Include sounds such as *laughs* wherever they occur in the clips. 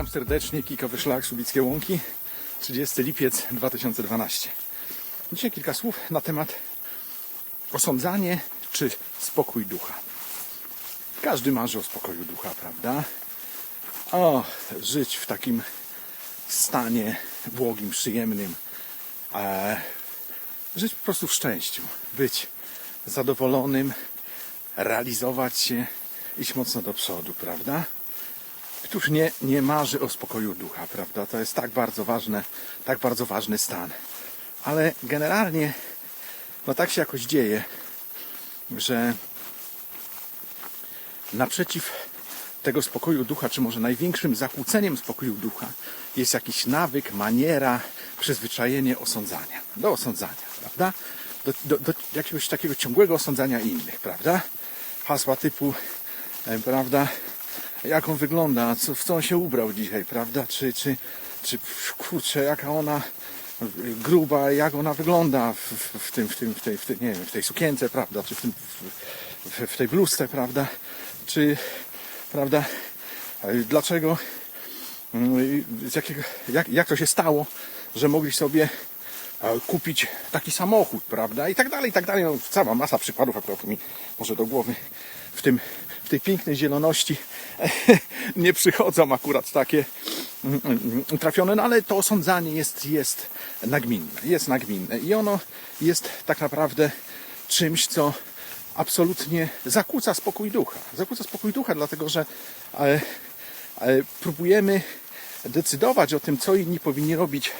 Witam serdecznie, Kikowy Szlak, Subickie Łąki, 30 lipiec 2012. Dzisiaj kilka słów na temat osądzanie czy spokój ducha. Każdy marzy o spokoju ducha, prawda? O, żyć w takim stanie błogim, przyjemnym, e, żyć po prostu w szczęściu, być zadowolonym, realizować się, iść mocno do przodu, prawda? Któż nie, nie marzy o spokoju ducha, prawda? To jest tak bardzo ważne, tak bardzo ważny stan. Ale generalnie, no tak się jakoś dzieje, że naprzeciw tego spokoju ducha, czy może największym zakłóceniem spokoju ducha jest jakiś nawyk, maniera, przyzwyczajenie osądzania. Do osądzania, prawda? Do, do, do jakiegoś takiego ciągłego osądzania innych, prawda? Hasła typu, prawda? Jak on wygląda, co, w co on się ubrał dzisiaj, prawda? Czy, czy, czy kurczę, jaka ona gruba, jak ona wygląda w, w, tym, w tym, w tej, w tej, nie wiem, w tej sukience, prawda? Czy w, tym, w, w, tej bluzce, prawda? Czy, prawda? Dlaczego, mm, z jakiego, jak, jak to się stało, że mogli sobie e, kupić taki samochód, prawda? I tak dalej, i tak dalej. No, cała masa przykładów akurat mi może do głowy w tym, tej pięknej zieloności *laughs* nie przychodzą akurat takie mm, mm, trafione, no ale to osądzanie jest, jest nagminne, jest nagminne i ono jest tak naprawdę czymś, co absolutnie zakłóca spokój ducha. Zakłóca spokój ducha, dlatego że e, e, próbujemy decydować o tym, co inni powinni robić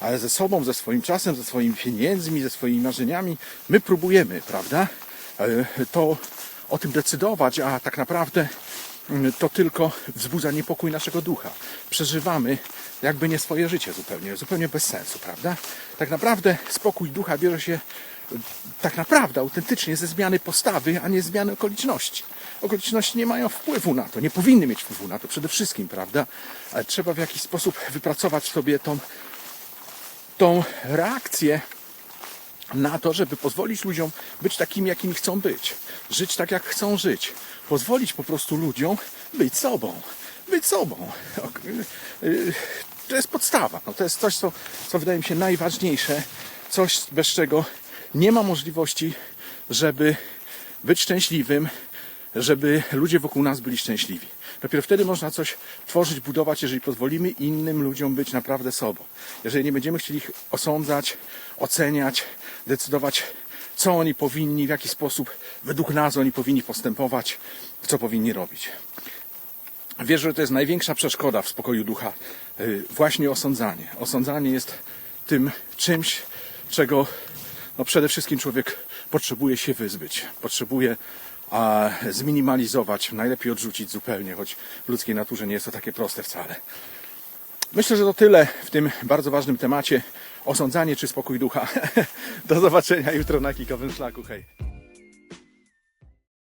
ale ze sobą, ze swoim czasem, ze swoimi pieniędzmi, ze swoimi marzeniami. My próbujemy, prawda? E, To o tym decydować, a tak naprawdę mm, to tylko wzbudza niepokój naszego ducha. Przeżywamy jakby nie swoje życie zupełnie, zupełnie bez sensu, prawda? Tak naprawdę spokój ducha bierze się e, tak naprawdę autentycznie ze zmiany postawy, a nie zmiany okoliczności. Okoliczności nie mają wpływu na to, nie powinny mieć wpływu na to przede wszystkim, prawda? Ale trzeba w jakiś sposób wypracować sobie tą tą reakcję na to, żeby pozwolić ludziom być takimi, jakimi chcą być. Żyć tak, jak chcą żyć. Pozwolić po prostu ludziom być sobą. Być sobą. To jest podstawa. No, to jest coś, co, co wydaje mi się najważniejsze. Coś, bez czego nie ma możliwości, żeby być szczęśliwym, żeby ludzie wokół nas byli szczęśliwi. Dopiero wtedy można coś tworzyć, budować, jeżeli pozwolimy innym ludziom być naprawdę sobą. Jeżeli nie będziemy chcieli ich osądzać, oceniać, decydować, co oni powinni, w jaki sposób według nas oni powinni postępować, co powinni robić. Wierzę, że to jest największa przeszkoda w spokoju ducha. yy, Właśnie osądzanie. Osądzanie jest tym czymś, czego no przede wszystkim człowiek potrzebuje się wyzbyć. Potrzebuje a, zminimalizować, najlepiej odrzucić zupełnie, choć w ludzkiej naturze nie jest to takie proste wcale. Myślę, że to tyle w tym bardzo ważnym temacie. Osądzanie czy spokój ducha. *laughs* Do zobaczenia jutro na kikowym szlaku. Hej.